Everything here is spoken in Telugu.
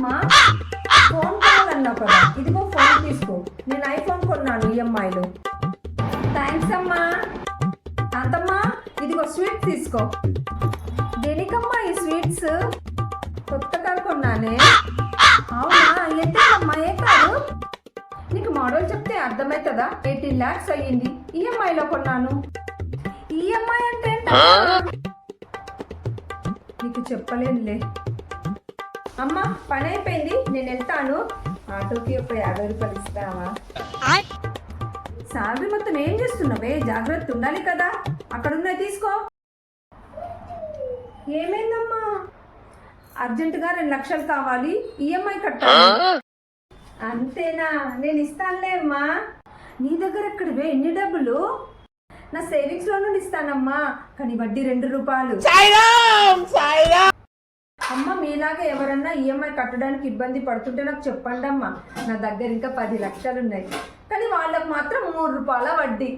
ఏంటమ్మా ఫోన్ కొనాలన్నావు కదా ఇదిగో ఫోన్ తీసుకో. నేను ఐఫోన్ కొన్నాను ఈఎంఐలో థ్యాంక్స్ అమ్మా. అంతమ్మా ఇదిగో స్వీట్ తీసుకో. దేనికమ్మా ఈ స్వీట్స్? కొత్తగా కొన్నానే. అవునా? ఎంతమ్మా ఏ కాదు నీకు మోడల్ చెప్తే అర్థమవుతుందా ఎయిటీన్ ల్యాక్స్ అయ్యింది. ఈఎంఐలో కొన్నాను. ఈఎంఐ అంటే? నీకు చెప్పలేనులే. అమ్మా పని అయిపోయింది నేను వెళ్తాను. ఆటోకి ఒక యాభై రూపాయలు ఇస్తావా? శాలరీ మొత్తం ఏం చేస్తున్నావే? జాగ్రత్త ఉండాలి కదా. అక్కడ ఉన్నాయి తీసుకో. ఏమైందమ్మా? అర్జెంటుగా రెండు లక్షలు కావాలి. ఈఎంఐ కట్టాలి. అంతేనా? నేను ఇస్తానులే అమ్మా. నీ దగ్గర ఎక్కడివే? ఎన్ని డబ్బులు? నా సేవింగ్స్లో నుండి ఇస్తానమ్మా. కానీ వడ్డీ రెండు రూపాయలు. అమ్మ మీలాగా ఎవరన్నా ఈఎంఐ కట్టడానికి ఇబ్బంది పడుతుంటే నాకు చెప్పండి అమ్మ. నా దగ్గర ఇంకా పది లక్షలు ఉన్నాయి కానీ వాళ్ళకు మాత్రం మూడు రూపాయల వడ్డీ.